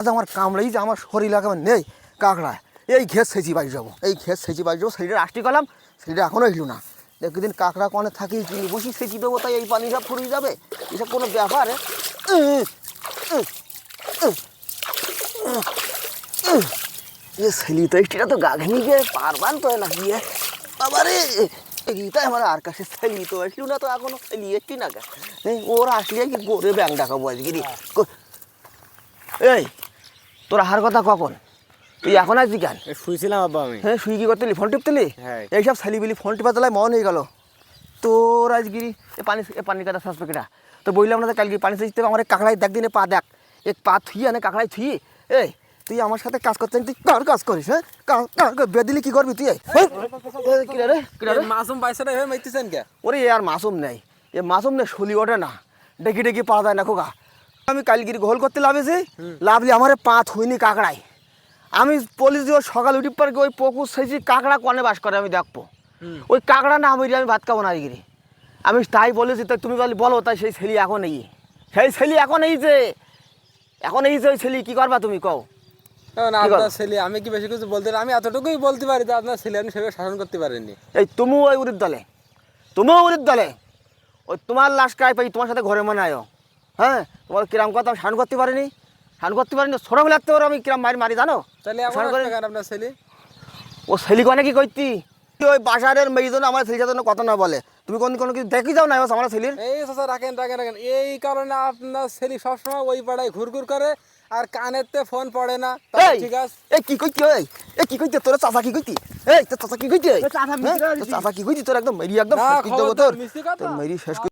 আজ আমার কামড়েই যে আমার শরীর একেবারে নেই কাকড়া এই ঘেস সেচি বাড়ি যাব। এই ঘেস সেচি বাড়ি যাব। সেইটা আসতে গেলাম সেইটা এখনও এলো না। একদিন কাঁকড়া কনে থাকি বসি সেচি দেবো, তাই এই পানিটা ফুরিয়ে যাবে। এসব কোনো ব্যাপার? এ? ছেলি তো এটা তো গা ঘেমি গিয়ে পারবান তো না গিয়ে। বাবারে এইটাই আমার আর কাছে ছেলি তো আসলো না তো এখনও। ছেলি এসছি না গা। ওরা আসলে কি গড়ে ব্যাং ডাকাবো আজকে। এই তোর আহার কথা কখন? তুই এখন আসবি কেন? এ শুয়েছিলাম আব্বা আমি। হ্যাঁ শুই কি করতেলি? ফোন টিপতেলি? হ্যাঁ। এইসব ছেলিবিলি ফোন টিপা তোলায় মন হয়ে গেল। তোর আজগিরি এ পানি এ পানির কেটা তো বললাম না কালকে পানি সেচতে আমার কাকড়াই দেখ দিনে পা দেখ। এক পা থুই আনে কাকড়াই থুই। এই তুই আমার সাথে কাজ করতে তুই কার কাজ করিস হ্যাঁ? কার কার বেদিলি কি করবি তুই? রে মাসুম পয়সাটা হয়ে মাইতেছেন কে? ওরে আর মাসুম নেই। এ মাসুম নেই শুলি ওঠে না। ডেকে ডেকে পাওয়া যায় না খোকা। আমি কালগিরি গোল করতে লাভেছি লাভলি আমার পা থুইনি কাকড়াই আমি পুলিশ দিয়ে সকাল উঠি পর ওই পুকুর সেছি কাঁকড়া কনে বাস করে আমি দেখব। ওই কাঁকড়া না আমি আমি ভাত খাব না আজগিরি। আমি তাই বলেছি তাই তুমি বলি বলো তাই সেই ছেলে এখন নেই। সেই ছেলে এখন এই যে এখন এই যে ওই ছেলে কি করবা তুমি কও? আপনার? ছেলে আমি কি বেশি কিছু বলতে আমি এতটুকুই বলতে পারি যে আপনার ছেলে আপনি সেভাবে শাসন করতে পারেননি এই তুমিও ওই উড়ির দলে তুমিও উড়ির দলে। ওই তোমার লাশ কায় পাই তোমার সাথে ঘরে মনে আয়ো হ্যাঁ? তোমার কিরাম কথা শান করতে পারিনি। শান করতে পারিনি ছোটো লাগতে পারো আমি কিরাম মারি মারি জানো? আপনার ছেলে। ও ছেলি কনে কি করতি ওই বাসারের মেয়েজন আমার ছেলের সাথে কথা না বলে। তুমি কোন কোনো কিছু দেখি যাও না আমার ছেলের? এই চাচা রাখেন রাখেন রাখেন। এই কারণে আপনার ছেলে সবসময় ওই পাড়ায় ঘুরঘুর করে আর কানেতে ফোন পড়ে না। এই ঠিক আছে। এই কি কইতি ওই? এই কি কইতি? তোর চাচা কি কইতি? এই তোর চাচা কি কইতি? চাচা হ্যাঁ? তোর চাচা কি কইতি? তোর একদম মেরি একদম তোর মেরি শেষ